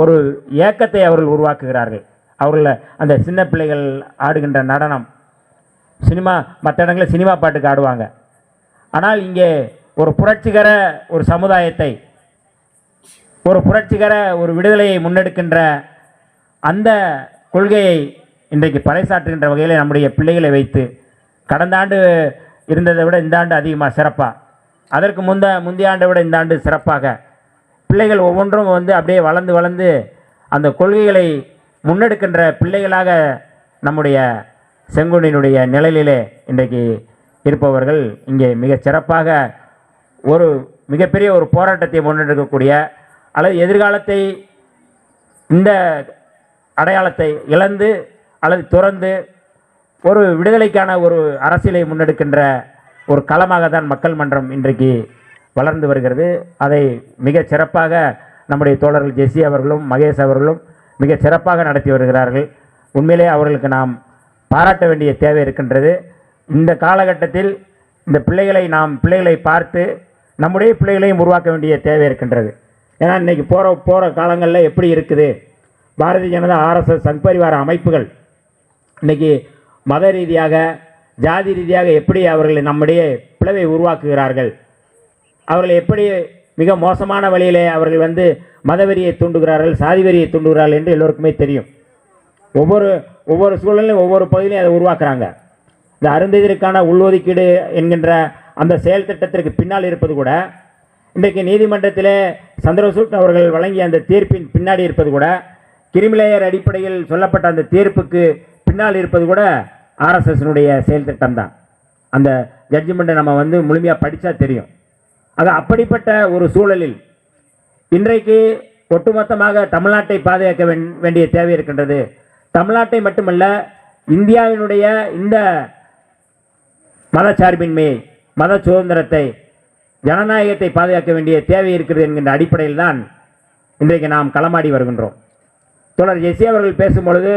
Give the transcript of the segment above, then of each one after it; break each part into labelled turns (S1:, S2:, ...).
S1: ஒரு ஏக்கத்தை அவர்கள் உருவாக்குகிறார்கள். அவர்கள் அந்த சின்ன பிள்ளைகள் ஆடுகின்ற நடனம். சினிமா மற்ற இடங்களில் சினிமா பாட்டுக்கு ஆடுவாங்க. ஆனால் இங்கே ஒரு புரட்சிகர ஒரு சமுதாயத்தை ஒரு புரட்சிகர ஒரு விடுதலையை முன்னெடுக்கின்ற அந்த கொள்கையை இன்றைக்கு பறைசாற்றுகின்ற வகையில் நம்முடைய பிள்ளைகளை வைத்து கடந்த ஆண்டு இருந்ததை விட இந்த ஆண்டு அதிகமாக சிறப்பாக அதற்கு முந்த முந்தைய ஆண்டை விட இந்த ஆண்டு சிறப்பாக பிள்ளைகள் ஒவ்வொன்றும் வந்து அப்படியே வளர்ந்து வளர்ந்து அந்த கொள்கைகளை முன்னெடுக்கின்ற பிள்ளைகளாக நம்முடைய செங்குனினுடைய நிழலிலே இன்றைக்கு இருப்பவர்கள் இங்கே மிக சிறப்பாக ஒரு மிகப்பெரிய ஒரு போராட்டத்தை முன்னெடுக்கக்கூடிய அல்லது எதிர்காலத்தை இந்த அடையாளத்தை இழந்து அல்லது துறந்து ஒரு விடுதலைக்கான ஒரு அரசியலை முன்னெடுக்கின்ற ஒரு களமாக தான் மக்கள் மன்றம் இன்றைக்கு வளர்ந்து வருகிறது. அதை மிக சிறப்பாக நம்முடைய தோழர்கள் ஜெஸ்ஸி அவர்களும் மகேஷ் அவர்களும் மிக சிறப்பாக நடத்தி வருகிறார்கள். உண்மையிலே அவர்களுக்கு நாம் பாராட்ட வேண்டிய தேவை இருக்கின்றது. இந்த காலகட்டத்தில் இந்த பிள்ளைகளை நாம் பிள்ளைகளை பார்த்து நம்முடைய பிள்ளைகளையும் உருவாக்க வேண்டிய தேவை இருக்கின்றது. ஏன்னா இன்றைக்கி போகிற போகிற காலங்களில் எப்படி இருக்குது? பாரதிய ஜனதா ஆர்எஸ்எஸ் சங்பரிவார அமைப்புகள் இன்னைக்கு மத ரீதியாக ஜாதி ரீதியாக எப்படி அவர்களை நம்முடைய பிளவை உருவாக்குகிறார்கள்? அவர்கள் எப்படி மிக மோசமான வழியிலே அவர்கள் வந்து மதவெறியை தூண்டுகிறார்கள் சாதி வெறியை தூண்டுகிறார்கள் என்று எல்லோருக்குமே தெரியும். ஒவ்வொரு ஒவ்வொரு சூழலையும் ஒவ்வொரு பகுதியிலையும் அதை உருவாக்குறாங்க. இந்த அருந்ததிற்கான உள்ஒதுக்கீடு என்கின்ற அந்த செயல் திட்டத்திற்கு பின்னால் இருப்பது கூட இன்றைக்கு நீதிமன்றத்தில் சந்திரசூட் அவர்கள் வழங்கிய அந்த தீர்ப்பின் பின்னாடி இருப்பது கூட கிரிமிலேயர் அடிப்படையில் சொல்லப்பட்ட அந்த தீர்ப்புக்கு பின்னால் இருப்பது கூட ஆர்எஸ்எஸ்னுடைய செயல் திட்டம் தான் அந்த ஜட்ஜ்மெண்ட்டை நம்ம வந்து முழுமையாக படித்தா தெரியும். ஆக அப்படிப்பட்ட ஒரு சூழலில் இன்றைக்கு ஒட்டுமொத்தமாக தமிழ்நாட்டை பாதுகாக்க வேண்டிய தேவை இருக்கின்றது. தமிழ்நாட்டை மட்டுமல்ல இந்தியாவினுடைய இந்த மதச்சார்பின்மை மத சுதந்திரத்தை ஜனநாயகத்தை பாதுகாக்க வேண்டிய தேவை இருக்கிறது என்கின்ற அடிப்படையில் தான் இன்றைக்கு நாம் களமாடி வருகின்றோம். தொடர் ஜெசி அவர்கள் பேசும்பொழுது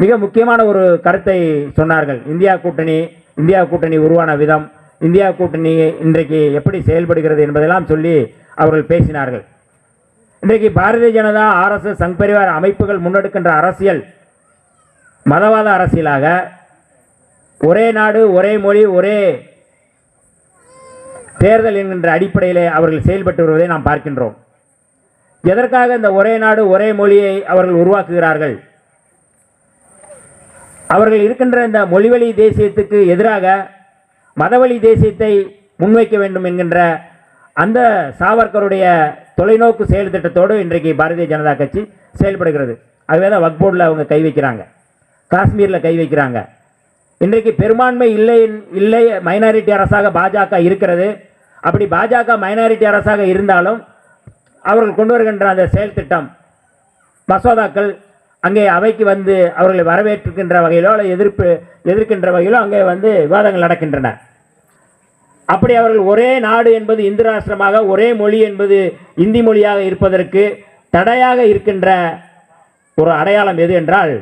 S1: மிக முக்கியமான ஒரு கருத்தை சொன்னார்கள். இந்தியா கூட்டணி இந்தியா கூட்டணி உருவான விதம் இந்தியா கூட்டணி இன்றைக்கு எப்படி செயல்படுகிறது என்பதெல்லாம் சொல்லி அவர்கள் பேசினார்கள். இன்றைக்கு பாரதிய ஜனதா ஆர்எஸ்எஸ் சங் பரிவார அமைப்புகள் முன்னெடுக்கின்ற அரசியல் மதவாத அரசியலாக ஒரே நாடு ஒரே மொழி ஒரே தேர்தல் என்கின்ற அடிப்படையிலே அவர்கள் செயல்பட்டு வருவதை நாம் பார்க்கின்றோம். எதற்காக இந்த ஒரே நாடு ஒரே மொழியை அவர்கள் உருவாக்குகிறார்கள்? அவர்கள் இருக்கின்ற இந்த மொழிவழி தேசியத்துக்கு எதிராக மதவழி தேசியத்தை முன்வைக்க வேண்டும் என்கின்ற அந்த சாவர்கருடைய தொலைநோக்கு செயல் திட்டத்தோடு இன்றைக்கு பாரதிய ஜனதா கட்சி செயல்படுகிறது. அதுவே தான் வக்போர்டில் அவங்க கை வைக்கிறாங்க. காஷ்மீரில் கை வைக்கிறாங்க. இன்றைக்கு பெரும்பான்மை இல்லை இல்லை மைனாரிட்டி அரசாக பாஜக இருக்கிறது. அப்படி பாஜக மைனாரிட்டி அரசாக இருந்தாலும் அவர்கள் கொண்டு வருகின்ற அந்த செயல் திட்டம் மசோதாக்கள் அங்கே அவைக்கு வந்து அவர்களை வரவேற்றுக்கின்ற வகையிலோ அல்லது எதிர்ப்பு எதிர்க்கின்ற வகையிலோ அங்கே வந்து விவாதங்கள் நடக்கின்றன. அப்படி அவர்கள் ஒரே நாடு என்பது இந்து ராஷ்டிரமாக ஒரே மொழி என்பது இந்தி மொழியாக இருப்பதற்கு தடையாக இருக்கின்ற ஒரு அடையாளம் எது என்றால்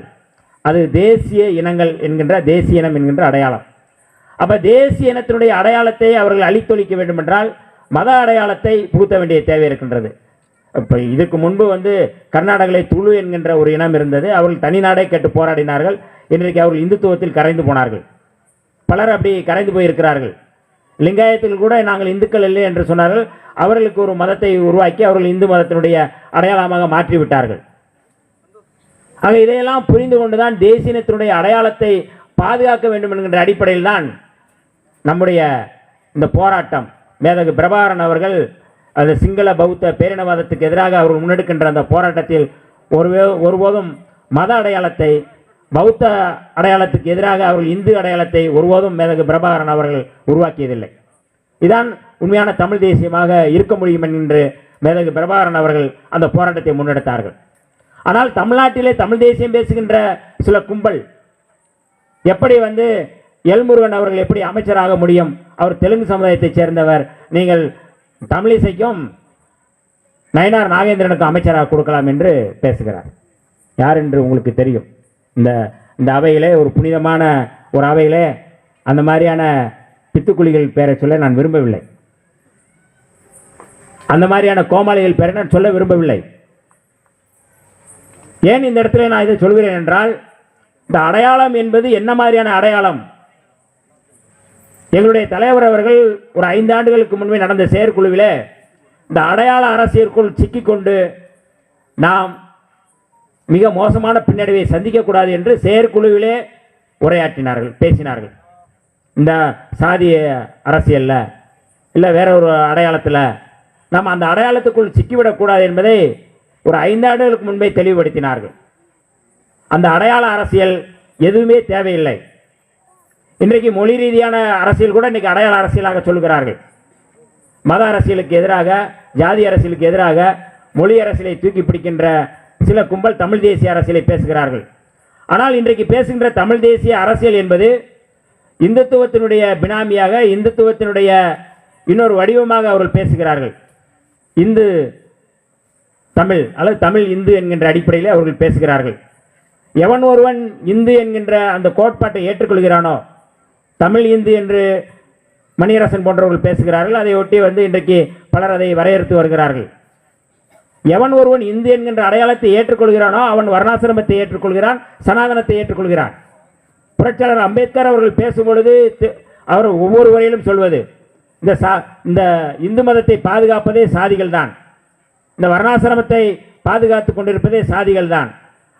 S1: அது தேசிய இனங்கள் என்கின்ற தேசிய இனம் என்கின்ற அடையாளம். அப்போ தேசிய இனத்தினுடைய அடையாளத்தை அவர்கள் அழித்தொழிக்க வேண்டுமென்றால் மத அடையாளத்தை புகுத்த வேண்டிய தேவை இருக்கின்றது. இப்போ இதுக்கு முன்பு வந்து கர்நாடகளை துளு என்கின்ற ஒரு இனம் இருந்தது. அவர்கள் தனிநாடே கேட்டு போராடினார்கள். இன்றைக்கு அவர்கள் இந்துத்துவத்தில் கரைந்து போனார்கள். பலர் அப்படி கரைந்து போயிருக்கிறார்கள். லிங்காயத்தில் கூட நாங்கள் இந்துக்கள் இல்லை என்று சொன்னார்கள். அவர்களுக்கு ஒரு மதத்தை உருவாக்கி அவர்கள் இந்து மதத்தினுடைய அடையாளமாக மாற்றி விட்டார்கள் ஆக இதையெல்லாம் புரிந்து கொண்டுதான் தேசியத்தினுடைய அடையாளத்தை பாதுகாக்க வேண்டும் என்கின்ற அடிப்படையில் தான் நம்முடைய இந்த போராட்டம். மேதகு பிரபாகரன் அவர்கள் அந்த சிங்கள பௌத்த பேரினவாதத்துக்கு எதிராக அவர்கள் முன்னெடுக்கின்ற அந்த போராட்டத்தில் ஒரு ஒருபோதும் மத அடையாளத்தை பௌத்த அடையாளத்துக்கு எதிராக அவர்கள் இந்து அடையாளத்தை ஒருபோதும் மேதகு பிரபாகரன் அவர்கள் உருவாக்கியதில்லை. இதான் உண்மையான தமிழ் தேசியமாக இருக்க முடியும் என்று மேதகு பிரபாகரன் அவர்கள் அந்த போராட்டத்தை முன்னெடுத்தார்கள். ஆனால் தமிழ்நாட்டிலே தமிழ் தேசியம் பேசுகின்ற சில கும்பல் எப்படி வந்து எல்முருகன் அவர்கள் எப்படி அமைச்சராக முடியும்? அவர் தெலுங்கு சமுதாயத்தைச் சேர்ந்தவர் நீங்கள் தமிழிசைக்கும் நயனார் நாகேந்திரனுக்கும் அமைச்சராக கொடுக்கலாம் என்று பேசுகிறார். யார் என்று உங்களுக்கு தெரியும். இந்த இந்த அவையிலே ஒரு புனிதமான ஒரு அவையிலே அந்த மாதிரியான பித்துக்குழிகள் பேரை சொல்ல நான் விரும்பவில்லை. அந்த மாதிரியான கோமாளிகள் பேரை நான் சொல்ல விரும்பவில்லை. ஏன் இந்த இடத்துல நான் இதை சொல்கிறேன் என்றால் இந்த அடையாளம் என்பது என்ன மாதிரியான அடையாளம்? எங்களுடைய தலைவர் அவர்கள் ஒரு ஐந்து ஆண்டுகளுக்கு முன்பே நடந்த செயற்குழுவிலே இந்த அடையாள அரசியலுக்குள் சிக்கிக்கொண்டு நாம் மிக மோசமான பின்னடைவை சந்திக்கக்கூடாது என்று செயற்குழுவிலே உரையாற்றினார்கள் பேசினார்கள். இந்த சாதி அரசியலில் இல்லை வேற ஒரு அடையாளத்தில் நாம் அந்த அடையாளத்துக்குள் சிக்கிவிடக்கூடாது என்பதை ஒரு ஐந்து ஆண்டுகளுக்கு முன்பே தெளிவுபடுத்தினார்கள். அந்த அடையாள அரசியல் எதுவுமே தேவையில்லை. இன்றைக்கு மொழி ரீதியான அரசியல் கூட இன்றைக்கி அடையாள அரசியலாக சொல்கிறார்கள் மத அரசியலுக்கு எதிராக ஜாதி அரசியலுக்கு எதிராக மொழி அரசியலை தூக்கி பிடிக்கின்ற சில கும்பல் தமிழ் தேசிய அரசியலை பேசுகிறார்கள். ஆனால் இன்றைக்கு பேசுகின்ற தமிழ் தேசிய அரசியல் என்பது இந்துத்துவத்தினுடைய பினாமியாக இந்துத்துவத்தினுடைய இன்னொரு வடிவமாக அவர்கள் பேசுகிறார்கள். இந்து தமிழ் அல்லது தமிழ் இந்து என்கின்ற அடிப்படையில் அவர்கள் பேசுகிறார்கள். எவன் ஒருவன் இந்து என்கின்ற அந்த கோட்பாட்டை ஏற்றுக்கொள்கிறானோ தமிழ் இந்து என்று மணியரசன் போன்றவர்கள் பேசுகிறார்கள். அதை ஒட்டி வந்து இன்றைக்கு பலர் அதை வரையறுத்து வருகிறார்கள். எவன் ஒருவன் இந்து என்கின்ற அடையாளத்தை ஏற்றுக்கொள்கிறானோ அவன் வர்ணாசிரமத்தை ஏற்றுக்கொள்கிறான் சனாதனத்தை ஏற்றுக்கொள்கிறான். புரட்சியாளர் அம்பேத்கர் அவர்கள் பேசும்பொழுது அவர் ஒவ்வொரு வரையிலும் சொல்வது இந்த சா இந்த இந்து மதத்தை பாதுகாப்பதே சாதிகள் தான் இந்த வர்ணாசிரமத்தை பாதுகாத்துக் கொண்டிருப்பதே சாதிகள் தான்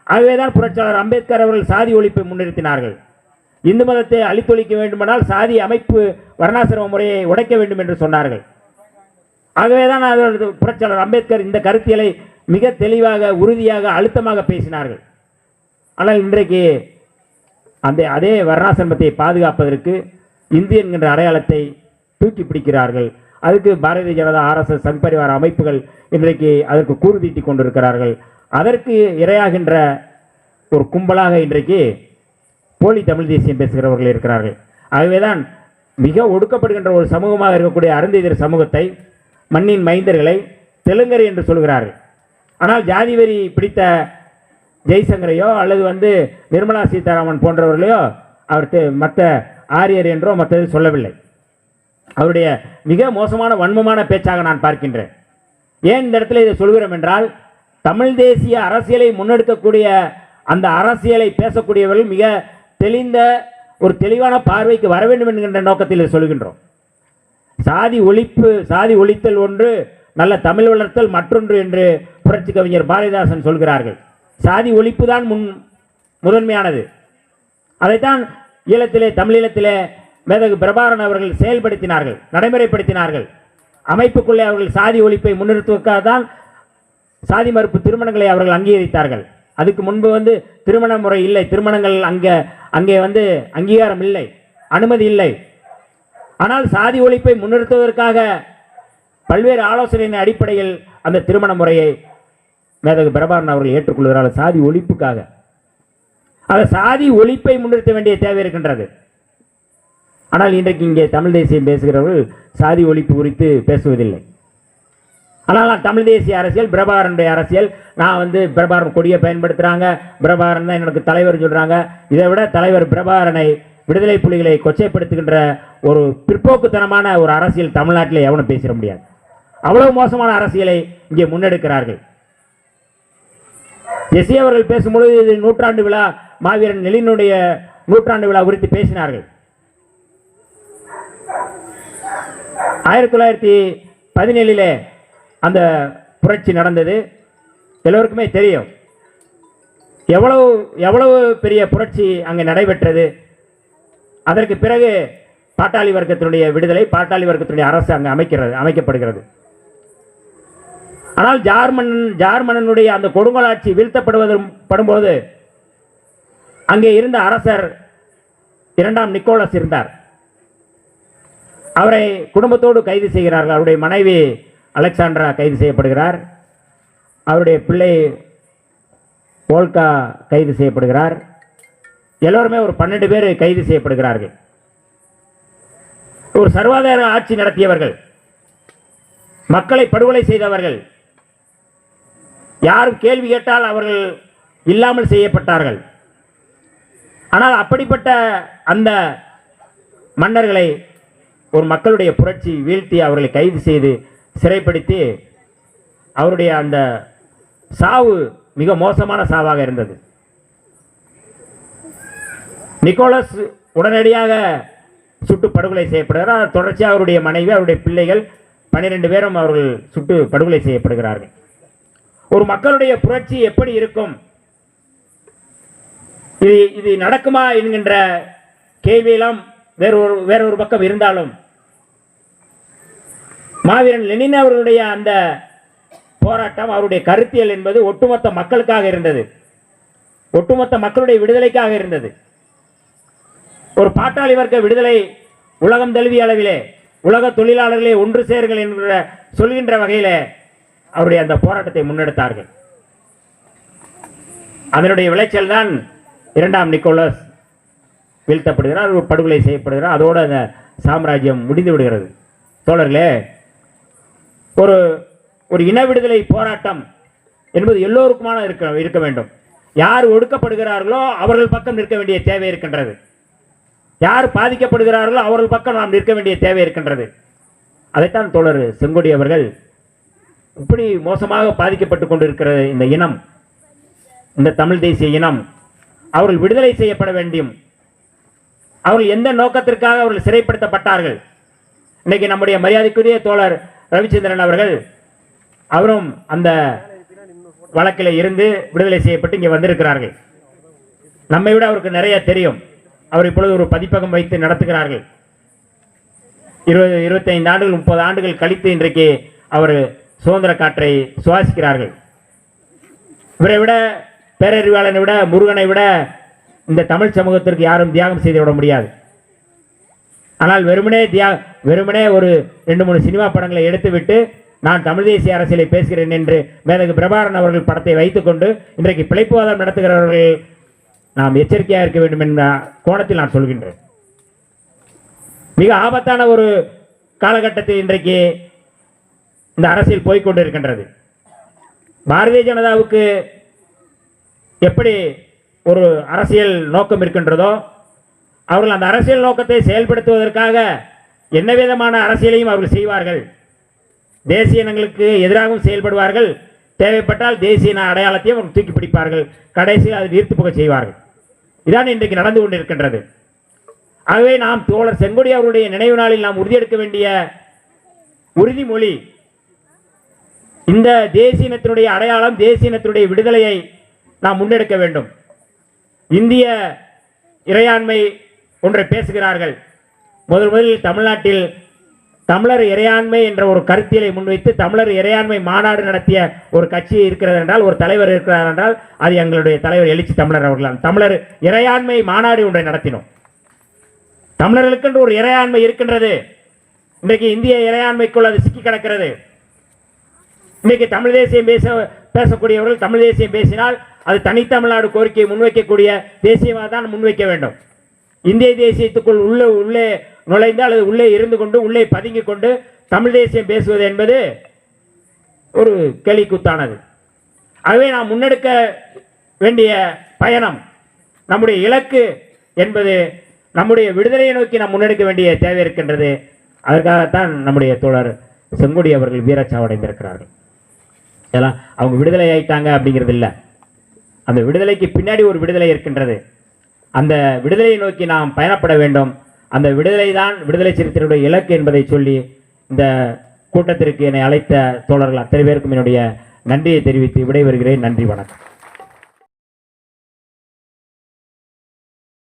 S1: ஆகவேதான் புரட்சியாளர் அம்பேத்கர் அவர்கள் சாதி ஒழிப்பை முன்னிறுத்தினார்கள். இந்து மதத்தை அழித்தொழிக்க வேண்டுமானால் சாதி அமைப்பு வர்ணாசிரம முறையை உடைக்க வேண்டும் என்று சொன்னார்கள். ஆகவே தான் அவரது புரட்சியாளர் அம்பேத்கர் இந்த கருத்தியலை மிக தெளிவாக உறுதியாக அழுத்தமாக பேசினார்கள். ஆனால் இன்றைக்கு அந்த அதே வர்ணாசிரமத்தை பாதுகாப்பதற்கு இந்து என்கின்ற அடையாளத்தை தூக்கி பிடிக்கிறார்கள். அதுக்கு பாரதிய ஜனதா ஆர்எஸ்எஸ் சங் பரிவார அமைப்புகள் இன்றைக்கு அதற்கு கூறு தீட்டி கொண்டிருக்கிறார்கள். அதற்கு இரையாகின்ற ஒரு கும்பலாக இன்றைக்கு போலி தமிழ் தேசியம் பேசுகிறவர்கள் இருக்கிறார்கள். ஆகவேதான் மிக ஒடுக்கப்படுகின்ற ஒரு சமூகமாக இருக்கக்கூடிய அருந்ததியர் சமூகத்தை மண்ணின் மைந்தர்களை தெலுங்கர் என்று சொல்கிறார்கள். ஆனால் ஜாதி வரி பிடித்த ஜெய்சங்கரையோ அல்லது வந்து நிர்மலா சீதாராமன் போன்றவர்களையோ அவருக்கு மற்ற ஆரியர் என்றோ மற்றது சொல்லவில்லை. அவருடைய மிக மோசமான வன்மமான பேச்சாக நான் பார்க்கின்றேன். ஏன் இந்த இடத்துல இதை சொல்கிறோம் என்றால் தமிழ் தேசிய அரசியலை முன்னெடுக்கக்கூடிய அந்த அரசியலை பேசக்கூடியவர்கள் மிக தெளிந்த ஒரு தெளிவான பார்வைக்கு வர வேண்டும் என்கின்ற நோக்கத்தில் சொல்கின்றோம். சாதி ஒழிப்பு சாதி ஒழித்தல் ஒன்று நல்ல தமிழ் வளர்த்தல் மற்றொன்று என்று புரட்சி கவிஞர் பாரதிதாசன் சொல்கிறார்கள். சாதி ஒழிப்பு தான் முன் முதன்மையானது. அதைத்தான் ஈழத்திலே தமிழீழத்திலே மேதகு பிரபாரன் அவர்கள் செயல்படுத்தினார்கள் நடைமுறைப்படுத்தினார்கள். அமைப்புக்குள்ளே அவர்கள் சாதி ஒழிப்பை முன்னிறுத்துவதற்காக தான் சாதி மறுப்பு திருமணங்களை அவர்கள் அங்கீகரித்தார்கள். அதுக்கு முன்பு வந்து திருமண முறை இல்லை திருமணங்கள் அங்கே அங்கே வந்து அங்கீகாரம் இல்லை அனுமதி இல்லை. ஆனால் சாதி ஒழிப்பை முன்னிறுத்துவதற்காக பல்வேறு ஆலோசனையின் அடிப்படையில் அந்த திருமண முறையை மேதகு பிரபாரன் அவர்கள் ஏற்றுக்கொள்கிறார்கள் சாதி ஒழிப்புக்காக. ஆக சாதி ஒழிப்பை முன்னிறுத்த வேண்டிய தேவை இருக்கின்றது. ஆனால் இன்றைக்கு இங்கே தமிழ் தேசியம் பேசுகிறவர்கள் சாதி ஒழிப்பு குறித்து பேசுவதில்லை. ஆனால் நான் தமிழ் தேசிய அரசியல் பிரபாகரனுடைய அரசியல். நான் வந்து பிரபாகரன் கொடியை பயன்படுத்துகிறாங்க பிரபாகரன் தான் எனக்கு தலைவர் சொல்கிறாங்க இதை விட தலைவர் பிரபாகரனை விடுதலை புலிகளை கொச்சைப்படுத்துகின்ற ஒரு பிற்போக்குத்தனமான ஒரு அரசியல் தமிழ்நாட்டில் எவனும் பேசிட முடியாது. அவ்வளவு மோசமான அரசியலை இங்கே முன்னெடுக்கிறார்கள். எஸ்ஏ அவர்கள் பேசும்பொழுது இது நூற்றாண்டு விழா. மாவீரன் நெலினுடைய நூற்றாண்டு விழா குறித்து பேசினார்கள். ஆயிரத்தி தொள்ளாயிரத்தி பதினேழிலே அந்த புரட்சி நடந்தது. எல்லோருக்குமே தெரியும். எவ்வளவு எவ்வளவு பெரிய புரட்சி அங்கே நடைபெற்றது. அதற்கு பிறகு பாட்டாளி வர்க்கத்தினுடைய விடுதலை பாட்டாளி வர்க்கத்தினுடைய அரசு அங்கே அமைக்கிறது அமைக்கப்படுகிறது. ஆனால் ஜார்மன் ஜார்மனனுடைய அந்த கொடுங்கோலாட்சி வீழ்த்தப்படுவதும் படும்போது அங்கே இருந்த அரசர் இரண்டாம் நிக்கோலஸ் இருந்தார். அவரை குடும்பத்தோடு கைது செய்கிறார்கள். அவருடைய மனைவி அலெக்சாண்ட்ரா கைது செய்யப்படுகிறார். அவருடைய பிள்ளை போல்கா கைது செய்யப்படுகிறார். எல்லோருமே ஒரு பன்னெண்டு பேர் கைது செய்யப்படுகிறார்கள். ஒரு சர்வாதார ஆட்சி நடத்தியவர்கள் மக்களை படுகொலை செய்தவர்கள் யாரும் கேள்வி கேட்டால் அவர்கள் இல்லாமல் செய்யப்பட்டார்கள். ஆனால் அப்படிப்பட்ட அந்த மன்னர்களை ஒரு மக்களுடைய புரட்சி வீழ்த்தி அவர்களை கைது செய்து சிறைப்படுத்தி அவருடைய அந்த சாவு மிக மோசமான சாவாக இருந்தது. நிக்கோலஸ் உடனடியாக சுட்டு படுகொலை செய்யப்படுகிறார். தொடர்ச்சியாக அவருடைய மனைவி அவருடைய பிள்ளைகள் பன்னிரெண்டு பேரும் அவர்கள் சுட்டு படுகொலை செய்யப்படுகிறார்கள். ஒரு மக்களுடைய புரட்சி எப்படி இருக்கும்? இது இது நடக்குமா என்கின்ற கேள்வியெல்லாம் வேறொரு வேறொரு பக்கம் இருந்தாலும் மாவீரன் லெனின் அவர்களுடைய அந்த போராட்டம் அவருடைய கருத்தியல் என்பது ஒட்டுமொத்த மக்களுக்காக இருந்தது. ஒட்டுமொத்த மக்களுடைய விடுதலைக்காக இருந்தது. ஒரு பாட்டாளி வர்க்க விடுதலை உலகம் தழுவிய அளவிலே உலக தொழிலாளர்களே ஒன்று சேர்கள் என்கிற சொல்கின்ற வகையிலே அவருடைய அந்த போராட்டத்தை முன்னெடுத்தார்கள். அதனுடைய விளைச்சல் தான் இரண்டாம் நிக்கோலஸ் வீழ்த்தப்படுகிறார் ஒரு படுகொலை செய்யப்படுகிறார் அதோடு அந்த சாம்ராஜ்யம் முடிந்து விடுகிறது. தோழர்களே ஒரு ஒரு இன விடுதலை போராட்டம் என்பது எல்லோருக்குமான இருக்க இருக்க வேண்டும். யார் ஒடுக்கப்படுகிறார்களோ அவர்கள் பக்கம் நிற்க வேண்டிய தேவை இருக்கின்றது. யார் பாதிக்கப்படுகிறார்களோ அவர்கள் பக்கம் நாம் நிற்க வேண்டிய தேவை இருக்கின்றது. அதைத்தான் தோழர் செங்கொடி அவர்கள் இப்படி மோசமாக பாதிக்கப்பட்டு கொண்டிருக்கிற இந்த இனம் இந்த தமிழ் தேசிய இனம் அவர்கள் விடுதலை செய்யப்பட வேண்டும் அவர்கள் எந்த நோக்கத்திற்காக அவர்கள் சிறைப்படுத்தப்பட்டார்கள்? இன்னைக்கு நம்முடைய மரியாதைக்குரிய தோழர் ரவிச்சந்திரன் அவர்கள் அவரும் அந்த வழக்கில் இருந்து விடுதலை செய்யப்பட்டு இங்கே வந்திருக்கிறார்கள். நம்மை விட அவருக்கு நிறைய தெரியும். அவர் இப்பொழுது ஒரு பதிப்பகம் வைத்து நடத்துகிறார்கள். இருபது இருபத்தைந்து ஆண்டுகள் முப்பது ஆண்டுகள் கழித்து இன்றைக்கு அவர் சுதந்திர காற்றை சுவாசிக்கிறார்கள். இவரை விட பேரறிவாளனை விட முருகனை விட இந்த தமிழ் சமூகத்திற்கு யாரும் தியாகம் செய்து விட முடியாது. ஆனால் வெறுமனே தியா வெறுமனே ஒரு ரெண்டு மூணு சினிமா படங்களை எடுத்துவிட்டு நான் தமிழ் தேசிய அரசியலை பேசுகிறேன் என்று மேதகு பிரபாரன் அவர்கள் படத்தை வைத்துக்கொண்டு இன்றைக்கு பிழைப்புவாதம் நடத்துகிறவர்கள் நாம் எச்சரிக்கையாக இருக்க வேண்டும் என்ற கோணத்தில் நான் சொல்கின்றேன். மிக ஆபத்தான ஒரு காலகட்டத்தில் இன்றைக்கு இந்த அரசியல் போய்க்கொண்டு இருக்கின்றது பாரதிய ஜனதாவுக்கு எப்படி ஒரு அரசியல் நோக்கம் இருக்கின்றதோ அவர்கள் அந்த அரசியல் நோக்கத்தை செயல்படுத்துவதற்காக என்ன விதமான அரசியலையும் அவர்கள் செய்வார்கள்? தேசிய இனங்களுக்கு எதிராகவும் செயல்படுவார்கள். தேவைப்பட்டால் தேசிய இன அடையாளத்தையும் அவர்கள் தூக்கி பிடிப்பார்கள். கடைசியில் அதை நீர்த்து போக செய்வார்கள். இதான் இன்றைக்கு நடந்து கொண்டிருக்கின்றது. ஆகவே நாம் தோழர் செங்கொடி அவருடைய நினைவு நாளில் நாம் உறுதியெடுக்க வேண்டிய உறுதிமொழி இந்த தேசிய இனத்தினுடைய அடையாளம் தேசிய இனத்தினுடைய விடுதலையை நாம் முன்னெடுக்க வேண்டும். இந்திய இறையாண்மை ஒன்றை பேசுகிறார்கள். முதல் முதலில் தமிழ்நாட்டில் தமிழர் இறையாண்மை என்ற ஒரு கருத்தியலை முன்வைத்து தமிழர் இறையாண்மை மாநாடு நடத்திய ஒரு கட்சி இருக்கிறது என்றால் ஒரு தலைவர் இருக்கிறார் என்றால் அது எங்களுடைய தலைவர் எழுச்சி தமிழர் அவர்களால். தமிழர் இறையாண்மை மாநாடு ஒன்றை நடத்தினோம். தமிழர்களுக்கென்று ஒரு இறையாண்மை இருக்கின்றது. இன்றைக்கு இந்திய இறையாண்மைக்குள் அது சிக்கி கிடக்கிறது. இன்றைக்கு தமிழ் தேசியம் பேச பேசக்கூடியவர்கள் தமிழ் தேசியம் பேசினால் அது தனித்தமிழ்நாடு கோரிக்கையை முன்வைக்கக்கூடிய தேசியமாக தான் முன்வைக்க வேண்டும். இந்திய தேசியத்துக்குள் உள்ளே உள்ளே நுழைந்து அல்லது உள்ளே இருந்து கொண்டு உள்ளே பதுங்கி கொண்டு தமிழ் தேசியம் பேசுவது என்பது ஒரு கேலிக்கூத்தானது ஆகவே நாம் முன்னெடுக்க வேண்டிய பயணம். நம்முடைய இலக்கு என்பது நம்முடைய விடுதலையை நோக்கி நாம் முன்னெடுக்க வேண்டிய தேவை இருக்கின்றது. அதற்காகத்தான் நம்முடைய தோழர் செங்கொடி அவர்கள் வீரச்சாவடைந்திருக்கிறார்கள். இதெல்லாம் அவங்க விடுதலை ஆயிட்டாங்க அப்படிங்கிறது இல்லை. அந்த விடுதலைக்கு பின்னாடி ஒரு விடுதலை இருக்கின்றது. அந்த விடுதலையை நோக்கி நாம் பயணப்பட வேண்டும். அந்த விடுதலை தான் விடுதலை சிறுத்தைகளுடைய இலக்கு என்பதை சொல்லி இந்த கூட்டத்திற்கு என்னை அழைத்த தோழர்கள் அத்தனை பேருக்கும் என்னுடைய நன்றியை தெரிவித்து விடைபெறுகிறேன். நன்றி வணக்கம்.